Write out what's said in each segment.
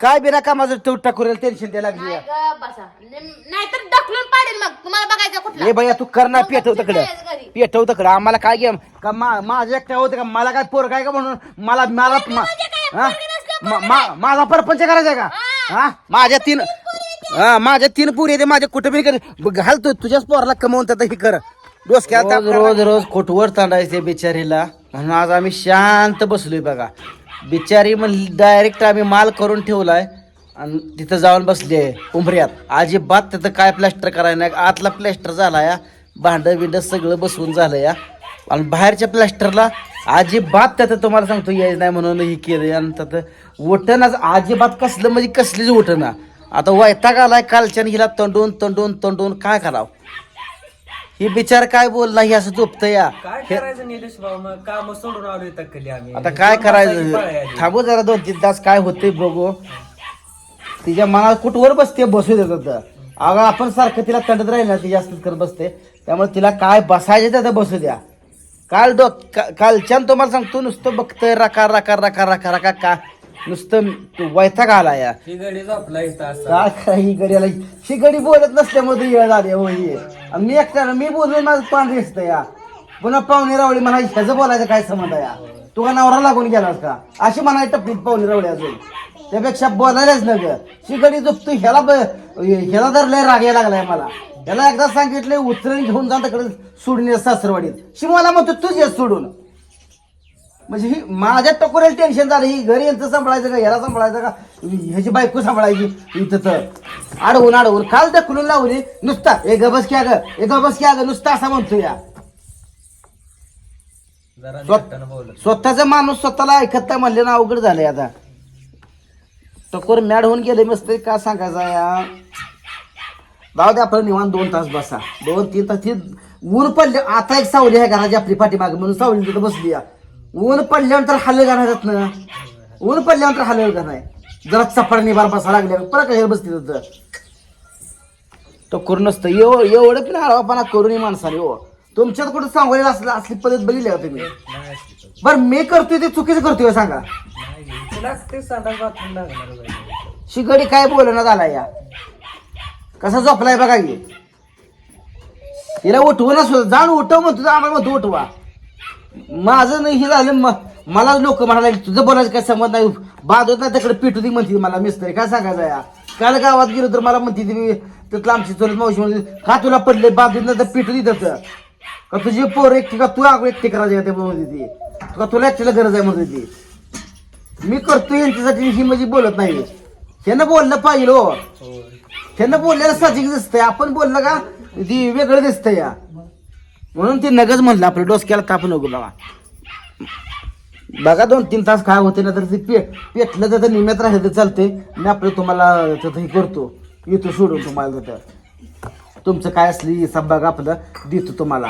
काय बिना कामाचं तू टाकून टेन्शन द्यायला लागली. नाही बसा. नाहीतर ढकलून पाडेल मग. तुम्हाला बघायचं कुठला. हे भैया तू करणार मग पेटव तकडं काय घरी? पेटव तकडं आम्हाला काय घे का मा- माझं एकट्या होतं का? मला काय पोर काय का म्हणून? मला मला मा- म्हणजे काय? हा? नसल्यावर मा- मा- माझा परपंच करायचा का? हा. माझ्या तीन हा माझ्या तीन पुरी येते माझ्या कुठे बी कर घालतो तुझ्याच पोराला कमवून तर हे कर. डोसक्यात रोज रोज रोज खोटवर तांडायचे बिचारीला. म्हणून आज आम्ही शांत बसलोय बघा. बिचारी म्हणली डायरेक्ट आम्ही माल करून ठेवलाय आणि तिथं जाऊन बसली आहे उंबऱ्यात अजिबात तिथं काय प्लॅस्टर करायला नाही. आतला प्लॅस्टर झाला या. भांडं बिंड सगळं बसवून झालं या. आणि बाहेरच्या प्लॅस्टरला अजिबात त्याचं तुम्हाला सांगतो यायचं नाही म्हणून हे केलं आणि त्यात वटणच अजिबात कसलं म्हणजे कसलीच वटणा आता वैताग आलाय कालच्यान हिला तंडून तंडून तंडून काय करावं? ही बिचार काय बोलला ही असं झोपतं या. काय करायचं निलेश भाऊ? मग काम सोडून आलो इथं कली आम्ही. आता काय करायचं. थांबू जरा दोन तीन तास काय होते बघू. तिच्या मनात कुठवर बसते बसू देत होतं. अगं आपण सारखं तिला तंडत राहील ना ती जास्त करत बसते. त्यामुळे तिला काय बसायचं त्याचं बसू द्या. काल डो कालच्यान तुम्हाला सांगतो नुसतं बघतंय रका रका रका रका रका का नुसतं वैताग आला या. ही गडी झोपला इथं असा. काय करा ही गडीला ही गडी बोलत नसल्यामुळे येळ झाली हो ही. आणि मी एकट्यानं मी बोलून माझं पान दिसतं या. पुन्हा पाहुणे रावळी म्हणा ह्याचं बोलायचं काय आहे या? तू का नवरा लागून गेलास का? अशी म्हणाय टपलीत पाहुणे रावळी अजून. त्यापेक्षा बोलायलाच न ग ही गडी झोपतो ह्याला ब- ह्याला तर लय राग यायला लागलाय मला. याला एकदा सांगितलंय उतरून घेऊन जा तिकडे सोडून ये सासरवाडीत. शी मला म्हणतो ये सोडून. म्हणजे ही माझ्या टकोरेल टेन्शन झालं? ही घरी यांचं सांभाळायचं का? ह्याला सांभाळायचं का? ह्याची बायको सांभाळायची इथं तर. अडवून अडवून काल ढकलून लावली. नुसता ए गबस क्या ग ए गबस क्या ग नुसता असा म्हणतो या. जरा नेटानं स्वतःचा माणूस स्वतःला ऐकत नाही म्हणले ना अवघड झालंय आता. टकोर मॅड होऊन गेले मस्त का सांगायचं या? जाऊ दे आपण निवांत दोन तास बसा. दोन तीन तास ती ऊन पडले. आता एक सावली आहे घराची आपली पाठीमाग म्हणून सावली तिथं बसली या. ऊन पडल्यानंतर हल्ले जाणार ना? ऊन पडल्यानंतर हल्ले का नाही जरा चपाड निभार बसा लागल्या. परत कशाला बसते तिथं तो करून नसतं एव एवढं पण हळवापणा करून माणसाने हो. तुमच्यात कुठं सांगोलीला असलं असली पद्धत बघितली का तुम्ही. बरं मी करतोय ते चुकीचं करतोय का सांगा. शिगडी काय बोलणं झाला या? कसा झोपलाय बघा की? हिला उठवू ना जाण उठव म्हणतो आम्हाला म्हणतो उठवा. माझं नाही हे झालं म- मला लोक म्हणाले तुझं बोलायचं काय समज नाही. बांधत नाही तिकडे पिटू ती म्हणते मला मिस्त्री काय सांगायचं या? काल गावात गेलो तर मला म्हणते ती तिथलं आमची चोरीत मावशी म्हणते का तुला पडले बांधत नाही तर पिटू ती तसं का तुझी पोर एकटी का तू आग एकटी करायची का ते म्हणते ती? का तुला एकटीला गरज आहे म्हणते ती? मी करतो यांच्यासाठी ही म्हणजे बोलत नाही. त्यांना बोललं पाहिजे हो. होय. त्यानं बोललेलं साहजिक दिसतंय. आपण बोललं का ती वेगळं दिसतंय या. म्हणून ते नगच म्हणलं आपलं डोसक्याला ताप नको बाबा बघा दोन तीन तास काय होते ना तर ते पे पेटलं तर निम्यात राहिलं तर चालते मी आपलं तुम्हाला तिथं हे करतो. येतो सोडून तुम्हाला तिथं तुमचं काय असली हिसाब बघा आपलं. देतो तुम्हाला.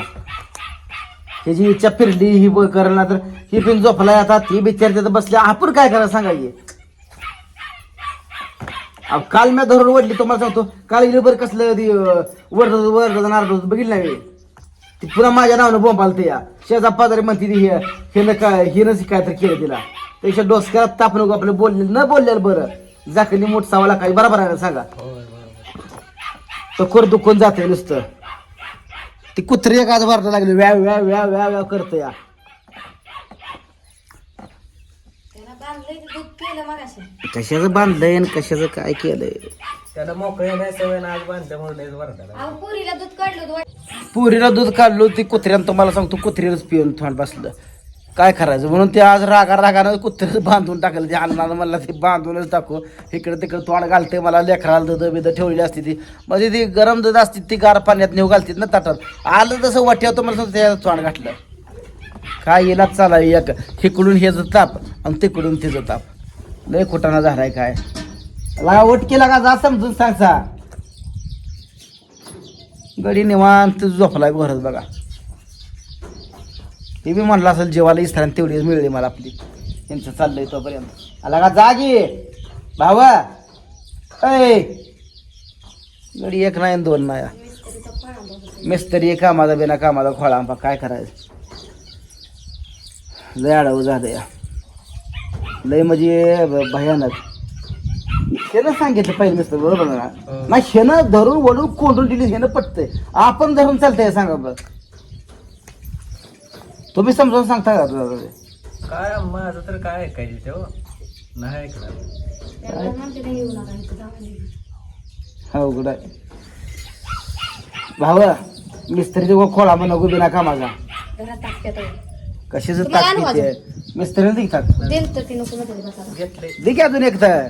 ह्याची इच्छा फिरली ही ब- करेल ना तर ही पिन झोपला जातात ती बिचार तिथं बसले. आपण काय करा सांगा हे काल मी धरून वडली तुम्हाला सांगतो. काल इले बरं कसलं वर्ध वर्ध नारळ बघितलं नाही? ती पुन्हा माझ्या नावानं बोंबाल ते या. शेजा पाजारी म्हणते ती हे हिनं काय हिनंच काय तर केलं तिला. त्याच्या डोसक्याला ताप नको आपलं बोलले न बोललेलं बरं. जाकली मोठ सावाला काही बरोबर आहे ना सांगा. होय, बरोबर. तर खोर दुखून जाते नुसतं. ती कुत्री एक आज भरता लागली. व्याव व्याव व्याव व्याव व्याव करतो या. त्याला बांधलंय ते दूध केलं मगाशी. कशाचं बांधलंय आणि कशाचं काय केलंय? त्याला मोकळे नाही सवय ना आज लयच वरडायला. अहो पुरीला दूध काढलं होतं पुरीला दूध काढलो ती कुत्र्यानं तुम्हाला सांगतो कुत्रीलाच पिऊन थोड बसलं. काय करायचं? म्हणून ते आज रागा रागानं कुत्र्याचं बांधून टाकलं. ते अन्नानं मला ते बांधूनच टाकू. इकडे तिकडे तोंड घालते मला लेखराला दूध बिदं ठेवलेली असते ती. म्हणजे ती गरम दूध असते ती गार पाण्यात नेऊ घालते ना ताटात. आलं तसं वाट्यावर तुम्हाला सांगतो त्याचं तोंड घातलं. काय येला चाला एक? हिकडून हेच ताप आणि तिकडून तिचं ताप. लय खोटाना झालाय काय? लावट केला का जा समजून सांगसा गडी निवांत झोपलाय घरच बघा. ते बी म्हणलं असेल जेवायला इस्थान तेवढीच मिळली मला आपली. त्यांचं चाललंय तोपर्यंत. आला का जागी? भावा ऐ गडी एक नाही दोन नाही. मिस्त्रीचा मिस्त्री एक कामाचा बिना कामाचा खोळा आंबा काय करायचं? लय आडावं झालं या लय म्हणजे भयानक. शेनं सांगितलं पहिलं नसतं बरोबर ना? नाही शेनं धरून वडून कोंडून दिली हेनं पटतंय. आपण धरून चालतंय सांगा बरं. तुम्ही समजावून सांगता का तुला ते? काय माझं तर काय ऐकायचं तेव्हा नाही ऐकणार. हो गुड भाव मिस्त्रीचे गो खोळा मग नको बिना कामाचा कशाच तुम्ही आणू ताकद मिस्त्रीने दिखतात देईल तर ती नको बसायला. घेतले दे की अजून एक तर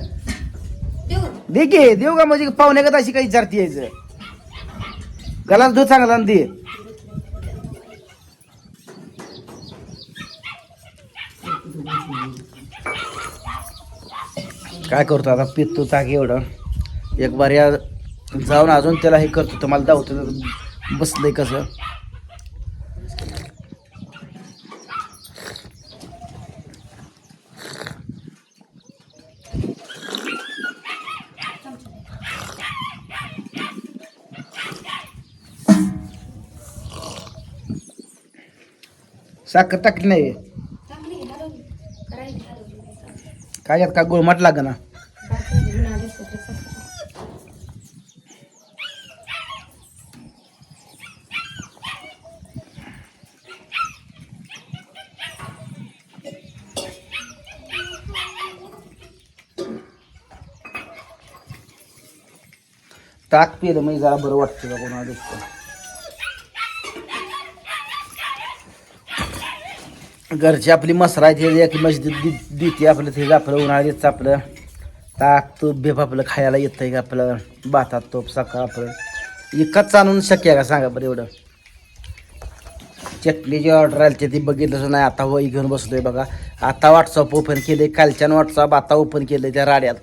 दे की देऊ का म्हणजे पाहुणे का अशी काही विचारती यायचं गलास धू चांगला आणि दे. काय करतो आता? पितो ताक एवढं. एक बार या जाऊन अजून त्याला हे करतो. तुम्हाला दावतो. बसलंय कसं? साखर टाकली नाही. काय यात काय गुळमट लाग ना. ताक पिलं म्हणजे जरा बरं वाटतं का कोणाला दिसतं घरची आपली मसरा आहे ते एक मस्जिद देते आपलं ते आपलं उन्हाळ्याचं आपलं. ताक तूप बेप आपलं खायला येतंय का आपलं? भातात तोप सकाळ आपलं. इकत आणून शक्य का? सांगा बरं एवढं. चटणीची ऑर्डर आली ते ती बघितलंच नाही आता वही घेऊन बसलोय बघा. आता व्हॉट्सअप ओपन केले कालच्यानं व्हॉट्सअप आता ओपन केलं त्या राड्यात.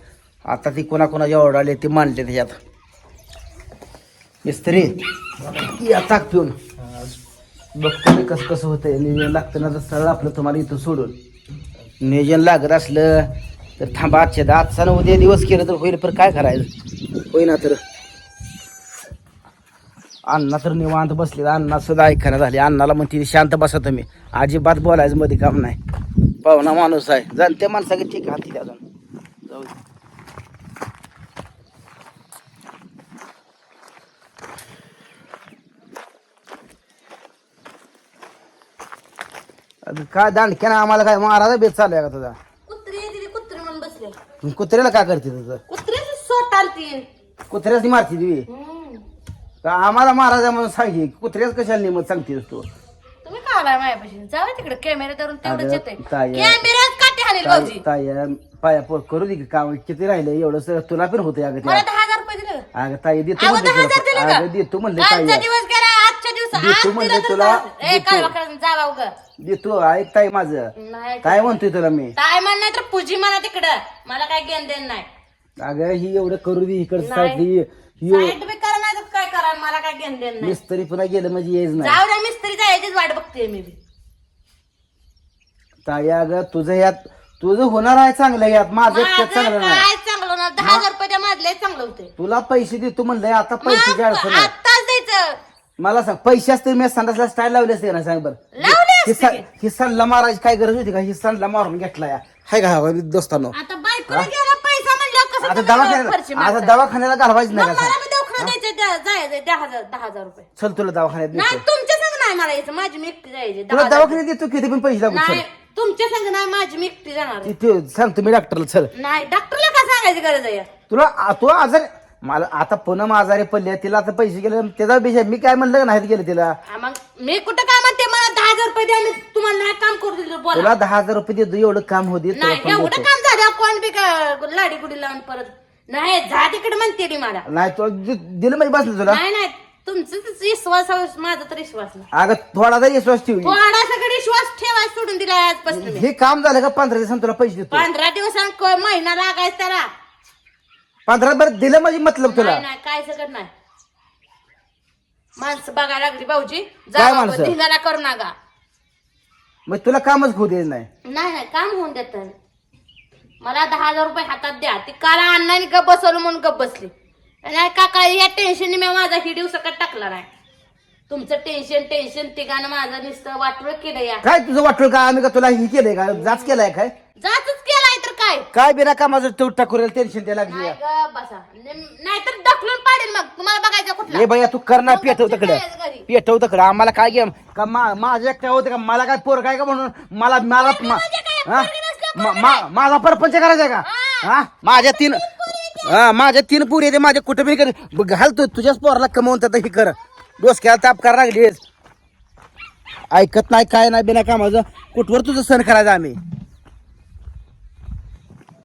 आता ती कोणाकोणाची ऑर्डर आली ती मांडले त्याच्यात. मिस्त्री या ताक पिऊन. बघतो मी कसं कसं होतंय. नियोजन लागतं ना तर सरळ आपलं तुम्हाला इथं सोडून. नियोजन लागत असलं तर थांबा आजच्या आजचा ना उद्या दिवस केलं तर होईल पण काय करायचं? होईना तर. अण्णा तर निवांत बसले अण्णा सुद्धा ऐकायला झाले. अण्णाला म्हणते शांत बसा तुम्ही. अजिबात बोलायचं मध्ये काम नाही. पाहुणा माणूस आहे. जाणत्या माणसाकडे ठीक हाती अजून जाऊ दे. अगं काय दांडक्यानं आम्हाला काय महाराजा बेत चालू आहे का तुझा? कुत्री म्हणून बसले. कुत्र्याला काय करते तुझं? कुत्र्याची सोट आलती कुत्र्याच मारते तुम्ही हम्म. का आम्हाला महाराजा म्हणून सांगे कुत्र्याच कशाला निमत सांगतेस तू? तुम्ही का आलाय माझ्यापाशी? जावा तिकडे कॅमेरा धरून तेवढंच अगं, येते ताई. काटे हाणेल भाऊजी. पाया पोर करू दे की काम. किती राहिलं? एवढं सगळं तुला पण होतं अगं मला ते दहा हजार रुपये दिले. का? अगं ताई देतो म्हणले दहा हजार दिले तुला का? अगं देतो म्हणले ताई. दिवस देतो तर तुला, देतो. काय जावा उगा देतो ऐक ताई माझं. नाही काय म्हणतोय तुला मी? काय म्हणणार तर पूजी म्हणा तिकडं. मला काय घेण देण नाही. अगं ही एवढं करू दे इकडचं नाही. साईड ही साईड बी करा नाही तर काय करा मला काय घेण देण नाही. मिस्त्री पुन्हा गेलं म्हणजे येच नाही. जाऊ द्या मिस्त्री जायचीच वाट बघते मी बी. ताई अगं तुझं यात तुझं होणार आहे चांगलं यात. माझं एकटं माझं चांगलं नाही. काय चांगलं ना दहा हजार रुपये द्या माझले चांगलं होते. तुला पैसे देतो म्हणलंय आता पैशाची अडचण आहे आत्ताच द्यायचं मला सांग पैसे असते मी संडासला स्टाईल लावली असते ना सांग बरं. लावले ही असते की. सा- ही सणला मारायची काय गरज होती का? ही सणला मारून घेतला या. हाय का हा दोस्तानो? आता बायकोला गेला पैसा म्हणल्यावर कसं आता तुम्ही खर्ची दवाखान्याला आता? दवाखान्याला घालवायचं मग नाही का मला सांग? बी दवाखान्यात द्यायचं द्या- जायचं दहा हजार दहा हजार रुपये. चल तुला दवाखान्यात नाही तुमच्या संग नाही मला यायचं माझी मी एकटी जायची दहा तुला हजार. दवाखान्यात देतो किती पण पैसे लागू नाही चल तुमच्या संग नाही माझी मी एकटी जाणार. तिथे सांग तुम्ही डॉक्टरला चल. नाही डॉक्टरला का सांगायची गरज आहे? तुला आ- तू आजार मला आता पूनम आजारी पडली आहे, तिला आता पैसे गेले त्याचा विषय मी काय म्हणलं का नाहीत गेले तिला? हा, मग मी कुठं काय म्हणते मला दहा हजार रुपये द्या मी तुम्हाला नाही काम करू दिलं बोला. तुला दहा हजार रुपये देतो एवढं काम होते तुला नाही पण एवढं देतो. काम झालं कोण बी का लाडी गुडी लावून परत. नाही जा तिकडे म्हणते ती मला. नाही तुला दि- दिलं म्हणजे बसलं तुला? नाही नाही तुमचं विश्वास माझा तर विश्वास नाही. अगं थोडा तरी विश्वास ठेवी. थोडा सगळं विश्वास ठेवाय सोडून दिला आजपासून मी. हे काम झालं का पंधरा दिवसांनी तुला पैसे देतो. पंधरा दिवसांनी क- महिना लागायचा त्याला. पंधरा बरं दिलं म्हणजे मतलब तुला? नाही नाही काय सगळं नाही. माणसं बघायला लागली भाऊजी. काय जा माणसं? धिंगाणा करू नका. मग तुला कामच होऊ दे नाही. नाही नाही काम होऊन देत मला दहा हजार रुपये हातात द्या. ती काल अण्णाने गप बसवलं म्हणून गप बसली. नाही काका या टेन्शन मी माझा ही दिवसाकडे टाकला नाही. तुमचं टेन्शन टेन्शन तिघानं माझं नुसतं वाटलं केलं या. काय तुझं वाटलं का? आम्ही का तुला हे केलंय का? जाच केलाय काय? केलाय तर काय? काय बिना कामाचं टूट टाकून टेन्शन द्यायला लागली नाही ग बसा. नाहीतर ढकलून पाडेल मग. तुम्हाला बघायचं कुठला? ए भैया तू कर ना पेटव तिकडं. घरी? पेटव तिकडं. आम्हाला काय घे का मा- माझं एकट्या होते का? मला काय पोर काय का म्हणून? मला मला मा- म्हणजे काय? हा? पोरगी नसल्यावर मा- मा- माझा परपंच करायचा का? हा. माझ्या तीन हा माझ्या तीन पुरी येते माझ्या कुठं बी कर ब- घाल तू तुझ्याच पोराला कमवून त्यात हे कर. डोसक्याला ताप करा लागलीस. ऐकत नाही काय नाही बिना कामाचं. कुठवर तुझं सण करायचं आम्ही?